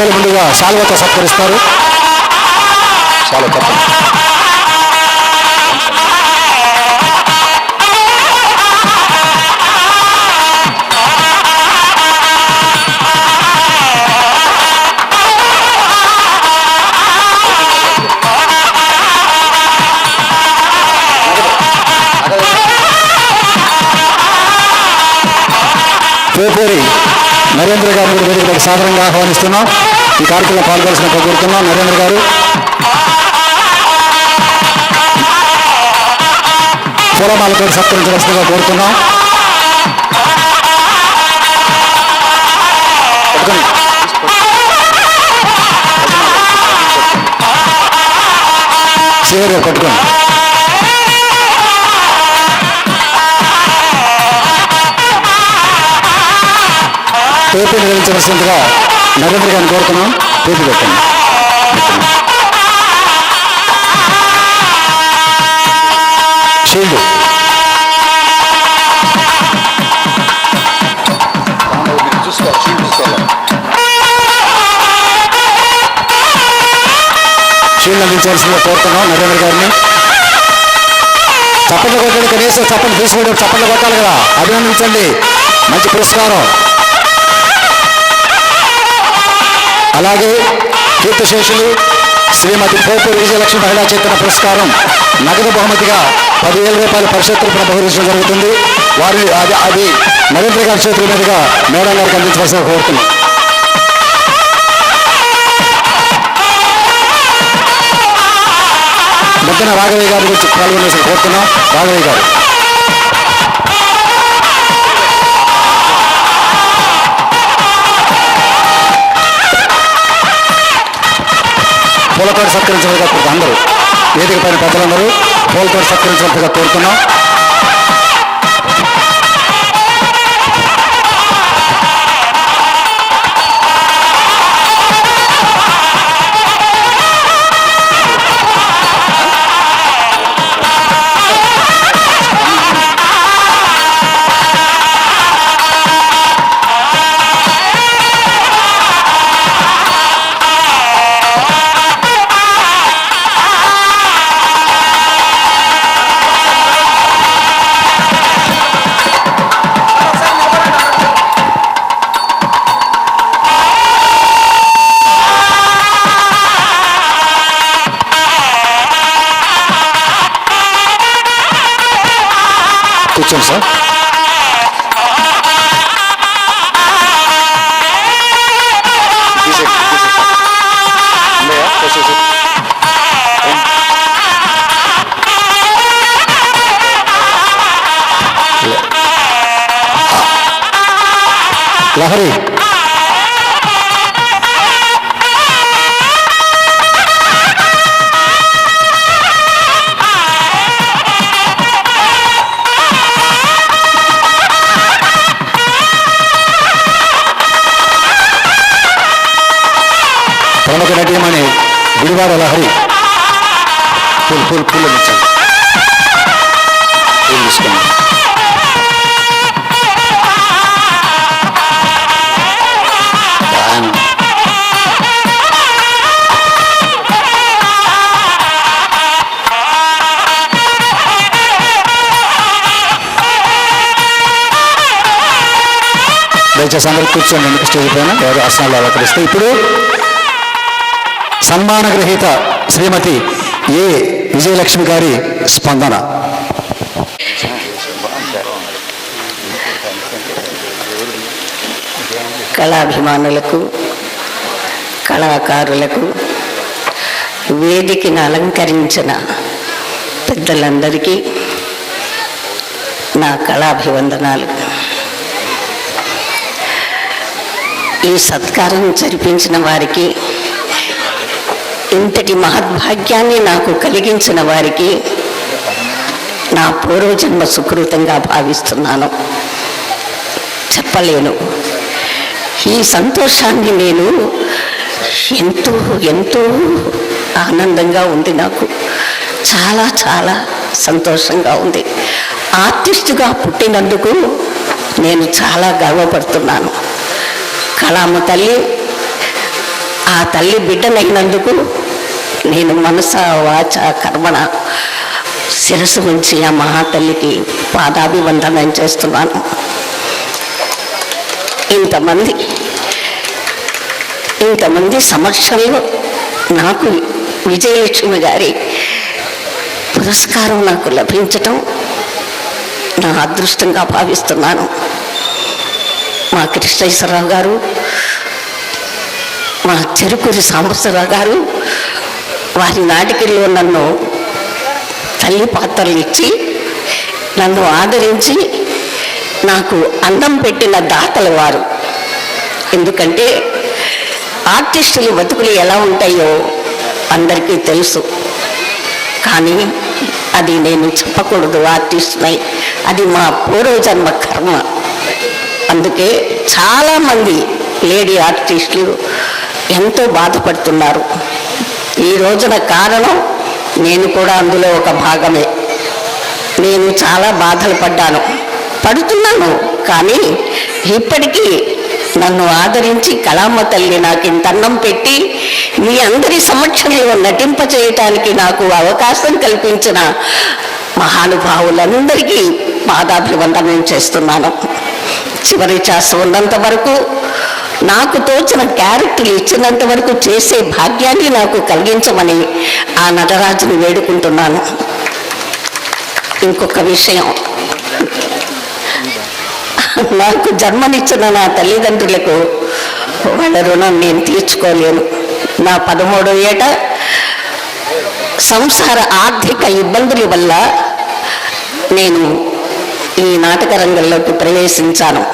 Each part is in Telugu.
పెద్దలు ముందుగా శాల్వతో సత్కరిస్తారు. చాలా తప్ప పేపూరి నరేంద్ర గారిని వేదికలకు సాధారణంగా ఆహ్వానిస్తున్నాం. ఈ కార్యక్రమంలో పాల్గొల్సిన కోరుతున్నాం నరేంద్ర గారు. పూలమాలతో సత్కరించవలసిందిగా కోరుతున్నాం పట్టుకోండి. చీర పట్టుకోండి. పేపీని వెలించవలసిందిగా నరేంద్ర గారిని కోరుతున్నాం పేపీ పెట్టండి. షీల్డ్ షీల్డ్ అందించవలసిందిగా కోరుతున్నాం నరేంద్ర గారిని. చప్పట్లు కొట్టండి కనీసం చప్పట్లు తీసుకోవడం చప్పట్లు కొట్టాలి కదా. అభినందించండి. మంచి పురస్కారం. అలాగే కీర్తిశేషులు శ్రీమతి పోపు విజయలక్ష్మి మహిళా చేతన పురస్కారం నగదు బహుమతిగా పదివేల రూపాయల పరిషత్ తరపున బహుకరించడం జరుగుతుంది. వారి అది అది నరేంద్ర గారి చేతుల మీదుగా మేడం గారికి అందించవలసిన కోరుతున్నాం. ముద్దన రాఘవయ్య గారి గురించి పాల్గొనేసి కోరుతున్నాం. రాఘవయ్య గారు. పూలతోటి సత్కరించవలగా కోరుతాం అందరూ వేదిక పైన పెద్దలందరూ పూలతోటి సత్కరించవలసిగా కోరుతున్నాం. లహరి ప్రముఖ నటీమణి గుడివాడ లహరి పూలు పూలు పూలు ఇచ్చాను పూలు తీసుకోండి దయచేసి అందరూ కూర్చొని ఎందుకు స్టేజ్ పైన? ఎవరు ఆసనాలు అలంకరిస్తే ఇప్పుడు సన్మాన గ్రహీత శ్రీమతి ఏ విజయలక్ష్మి గారి స్పందన. కళాభిమానులకు కళాకారులకు వేదికను అలంకరించిన పెద్దలందరికీ నా కళాభివందనాలు. ఈ సత్కారం జరిపించిన వారికి ఇంతటి మహద్భాగ్యాన్ని నాకు కలిగించిన వారికి నా పూర్వజన్మ సుకృతంగా భావిస్తున్నాను. చెప్పలేను. ఈ సంతోషాన్ని నేను ఎంతో ఎంతో ఆనందంగా ఉంది నాకు. చాలా చాలా సంతోషంగా ఉంది. ఆర్టిస్టుగా పుట్టినందుకు నేను చాలా గర్వపడుతున్నాను. కలామ తల్లి ఆ తల్లి బిడ్డనైనందుకు నేను మనస వాచ కర్మణ శిరస్సు ఉంచి ఆ మహాతల్లికి పాదాభివందనం చేస్తున్నాను. ఇంతమంది ఇంతమంది సమక్షంలో నాకు విజయలక్ష్మి గారి పురస్కారం నాకు లభించటం నా అదృష్టంగా భావిస్తున్నాను. మా కృష్ణేశ్వరరావు గారు మా చెరుకూరి సాంబశ్వరరావు గారు వారి నాటికల్లో నన్ను తల్లి పాత్రలు ఇచ్చి నన్ను ఆదరించి నాకు అన్నం పెట్టిన దాతలు వారు. ఎందుకంటే ఆర్టిస్టులు బతుకులు ఎలా ఉంటాయో అందరికీ తెలుసు. కానీ అది నేను చెప్పకూడదు ఆర్టిస్ట్నై అది మా పూర్వజన్మ కర్మ. అందుకే చాలామంది లేడీ ఆర్టిస్టులు ఎంతో బాధపడుతున్నారు. ఈ రోజున కారణం నేను కూడా అందులో ఒక భాగమే. నేను చాలా బాధలు పడ్డాను. పడుతున్నాను కానీ ఇప్పటికీ నన్ను ఆదరించి కళామ్మ తల్లి నాకు ఇంత అన్నం పెట్టి మీ అందరి సమక్షంలో నటింప చేయటానికి నాకు అవకాశం కల్పించిన మహానుభావులందరికీ పాదాభివందనం చేస్తున్నాను. చివరి శ్వాస ఉన్నంత వరకు నాకు తోచిన క్యారెక్టర్లు ఇచ్చినంత వరకు చేసే భాగ్యాన్ని నాకు కలిగించమని ఆ నటరాజుని వేడుకుంటున్నాను. ఇంకొక విషయం. నాకు జన్మనిచ్చిన నా తల్లిదండ్రులకు వాళ్ళ రుణం నేను తీర్చుకోలేను. నా పదమూడో ఏట సంసార ఆర్థిక ఇబ్బందుల వల్ల నేను ఈ నాటక రంగంలోకి ప్రవేశించాను.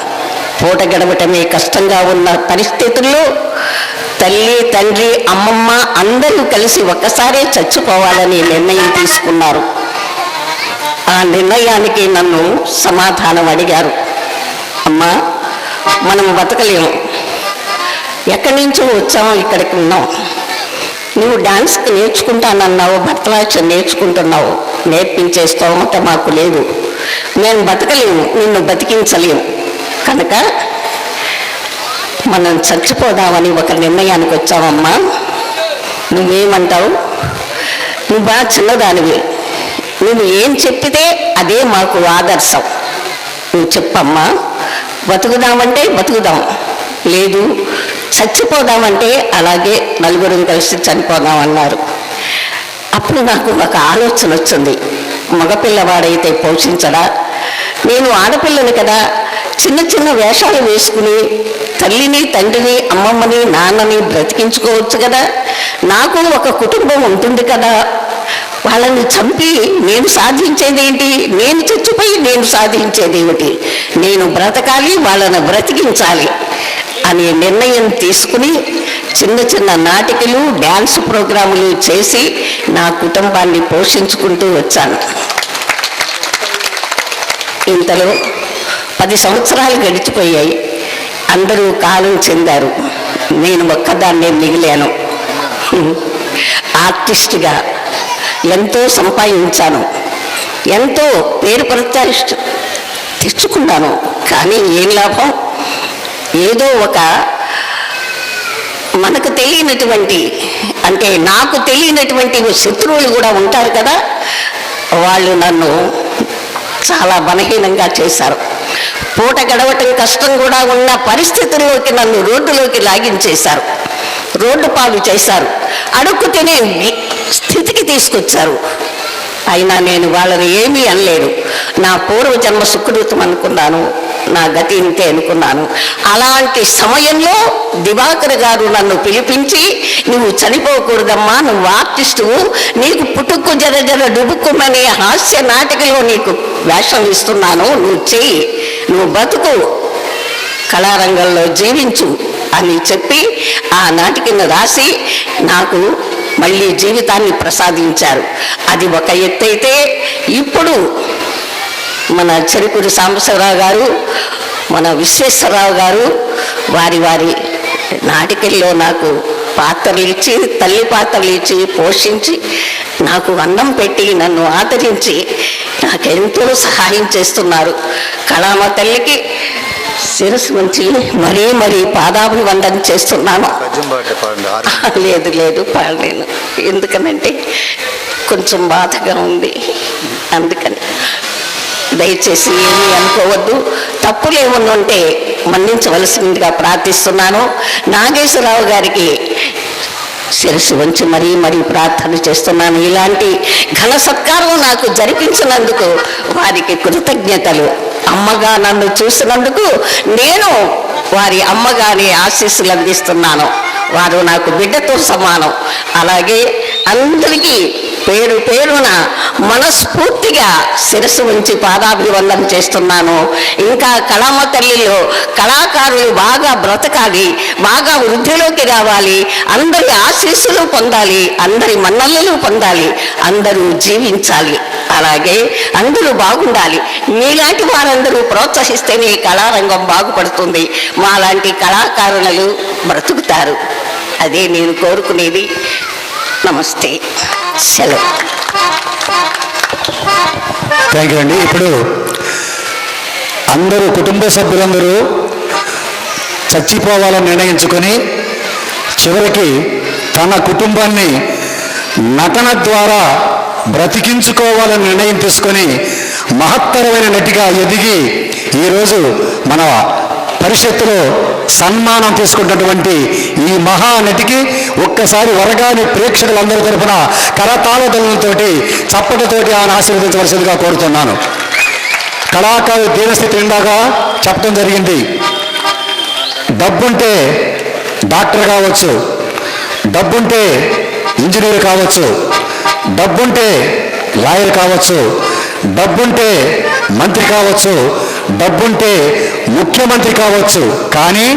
పూట గడవటమే కష్టంగా ఉన్న పరిస్థితుల్లో తల్లి తండ్రి అమ్మమ్మ అందరూ కలిసి ఒక్కసారే చచ్చిపోవాలని నిర్ణయం తీసుకున్నారు. ఆ నిర్ణయానికి నన్ను సమాధానం అడిగారు. అమ్మా మనం బతకలేము. ఎక్కడి నుంచో వచ్చాము ఇక్కడికి ఉన్నాం. నువ్వు డాన్స్కి నేర్చుకుంటానన్నావు భరతనాట్యం నేర్చుకుంటున్నావు. నేర్పించే స్తోమత మాకు లేదు. నేను బతకలేము నిన్ను బతికించలేము కనుక మనం చచ్చిపోదామని ఒక నిర్ణయానికి వచ్చావమ్మా. నువ్వేమంటావు? నువ్వు బాగా చిన్నదానివి. నువ్వు ఏం చెప్పితే అదే మాకు ఆదర్శం. నువ్వు చెప్పమ్మా. బతుకుదామంటే బతుకుదాం. లేదు చచ్చిపోదామంటే అలాగే నలుగురం కలిసి చనిపోదాం అన్నారు. అప్పుడు నాకు ఒక ఆలోచన వచ్చింది. మగపిల్లవాడైతే పోషించడా? నేను ఆడపిల్లని కదా. చిన్న చిన్న వేషాలు వేసుకుని తల్లిని తండ్రిని అమ్మమ్మని నాన్నని బ్రతికించుకోవచ్చు కదా. నాకు ఒక కుటుంబం ఉంటుంది కదా. వాళ్ళని చంపి నేను సాధించేది ఏంటి? నేను చచ్చిపోయి నేను సాధించేది ఏమిటి? నేను బ్రతకాలి వాళ్ళని బ్రతికించాలి. అనే నిర్ణయం తీసుకుని చిన్న చిన్న నాటికలు డ్యాన్స్ ప్రోగ్రాములు చేసి నా కుటుంబాన్ని పోషించుకుంటూ వచ్చాను. ఇంతలో పది సంవత్సరాలు గడిచిపోయాయి. అందరూ కాలం చెందారు. నేను ఒక్కదాన్నే మిగిలాను. ఆర్టిస్ట్గా ఎంతో సంపాదించాను. ఎంతో పేరు ప్రతిష్ట తెచ్చుకున్నాను. కానీ ఏం లాభం? ఏదో ఒక మనకు తెలియనటువంటి అంటే నాకు తెలియనటువంటి శత్రువులు కూడా ఉంటారు కదా వాళ్ళు నన్ను చాలా బలహీనంగా చేశారు. పూట గడవటం కష్టం కూడా ఉన్న పరిస్థితుల్లోకి నన్ను రోడ్డులోకి లాగించేశారు. రోడ్డు పాలు చేశారు. అడుక్కు తినే స్థితికి తీసుకొచ్చారు. అయినా నేను వాళ్ళని ఏమీ అనలేను నా పూర్వజన్మ సుకృతం అనుకున్నాను. నా గతి ఇంతే అనుకున్నాను. అలాంటి సమయంలో దివాకర్ గారు నన్ను పిలిపించి నువ్వు చనిపోకూడదమ్మా నువ్వు ఆర్టిస్టువు నీకు పుట్టుకు జర జర డుబుక్కుమనే హాస్య నాటికలో నీకు వేషం ఇస్తున్నాను నువ్వు చెయ్యి నువ్వు బతుకు కళారంగంలో జీవించు అని చెప్పి ఆ నాటికను రాసి నాకు మళ్ళీ జీవితాన్ని ప్రసాదించారు. అది ఒక ఎత్తైతే ఇప్పుడు మన చెరుకూరి సాంబశివరావు గారు మన విశ్వేశ్వరరావు గారు వారి వారి నాటికల్లో నాకు పాత్రలు ఇచ్చి తల్లి పాత్రలు ఇచ్చి పోషించి నాకు అన్నం పెట్టి నన్ను ఆదరించి నాకెంతో సహాయం చేస్తున్నారు. కళామ తల్లికి శిరస్సు ఉంచి మరీ మరీ పాదాభి వందన చేస్తున్నాను లేదు లేదు పాడలేను ఎందుకనంటే కొంచెం బాధగా ఉంది. అందుకని దయచేసి ఏమీ అనుకోవద్దు. తప్పులు ఏమన్నుంటే మన్నించవలసిందిగా ప్రార్థిస్తున్నాను. నాగేశ్వరరావు గారికి శిరస్సు వంచి మరీ మరీ ప్రార్థన చేస్తున్నాను. ఇలాంటి ఘన సత్కారం నాకు జరిపించినందుకు వారికి కృతజ్ఞతలు. అమ్మగా నన్ను చూసినందుకు నేను వారి అమ్మగారి ఆశీస్సులు అందిస్తున్నాను. వారు నాకు బిడ్డతో సమానం. అలాగే అందరికీ పేరు పేరున మనస్ఫూర్తిగా శిరస్సు ఉంచి పాదాభివందన చేస్తున్నాను. ఇంకా కళామ తల్లిలో కళాకారులు బాగా బ్రతకాలి బాగా వృద్ధిలోకి రావాలి అందరి ఆశీస్సులు పొందాలి అందరి మన్నలు పొందాలి అందరూ జీవించాలి. అలాగే అందరూ బాగుండాలి. మీలాంటి వారందరూ ప్రోత్సహిస్తేనే కళారంగం బాగుపడుతుంది. మాలాంటి కళాకారులు బ్రతుకుతారు. అదే నేను కోరుకునేది. నమస్తే. సెలవు. థ్యాంక్ యూ అండి. ఇప్పుడు అందరూ కుటుంబ సభ్యులందరూ చచ్చిపోవాలని నిర్ణయించుకొని చివరికి తన కుటుంబాన్ని నటన ద్వారా బ్రతికించుకోవాలని నిర్ణయం తీసుకొని మహత్తరమైన నటిగా ఎదిగి ఈరోజు మన పరిషత్తులో సన్మానం తీసుకున్నటువంటి ఈ మహానటికి ఒక్కసారి వరగాని ప్రేక్షకులందరి తరపున కరతాళదలతోటి చప్పటితోటి ఆయన ఆశీర్వదించవలసిందిగా కోరుతున్నాను. కళాకారు దీనస్థితి ఇందాక చెప్పడం జరిగింది. డబ్బుంటే డాక్టర్ కావచ్చు డబ్బుంటే ఇంజనీర్ కావచ్చు డబ్బుంటే లాయర్ కావచ్చు డబ్బుంటే మంత్రి కావచ్చు డబ్బుంటే ముఖ్యమంత్రి కావచ్చు. కానీ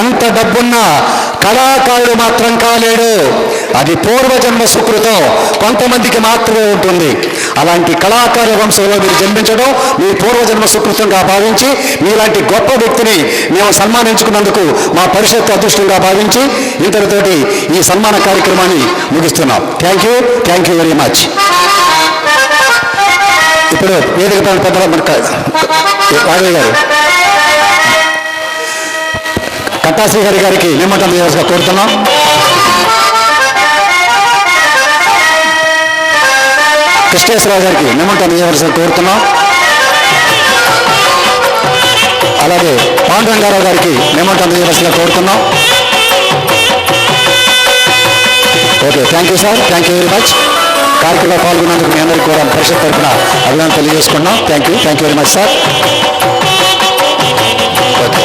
ఎంత డబ్బున్నా కళాకారుడు మాత్రం కాలేడు. అది పూర్వజన్మ సుకృతం. కొంతమందికి మాత్రమే ఉంటుంది. అలాంటి కళాకారుల వంశంలో మీరు జన్మించడం మీ పూర్వజన్మ సుకృతంగా భావించి మీలాంటి గొప్ప వ్యక్తిని మేము సన్మానించుకున్నందుకు మా పరిషత్ అదృష్టంగా భావించి ఇంతటితోటి ఈ సన్మాన కార్యక్రమాన్ని ముగిస్తున్నాం. Thank you thank you very much ఇప్పుడు వేదిక పెద్దల మన గారు కట్టాశ్రీహరి గారికి నిమ్మటం చేయాల్సిగా కోరుతున్నాం. కృష్ణేశ్వరరావు గారికి నిమ్మటం చేయవలసిన కోరుతున్నాం. అలాగే పాండురంగారావు గారికి నిమ్మటం చేయవలసిన కోరుతున్నాం. Okay thank you sir thank you very much కార్యక్రమంలో పాల్గొన్నందుకు మీ అందరికీ కూడా పరిషత్ తరఫున అభినందన తెలియజేసుకున్నాం. Thank you thank you very much sir okay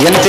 ఇవన్నీ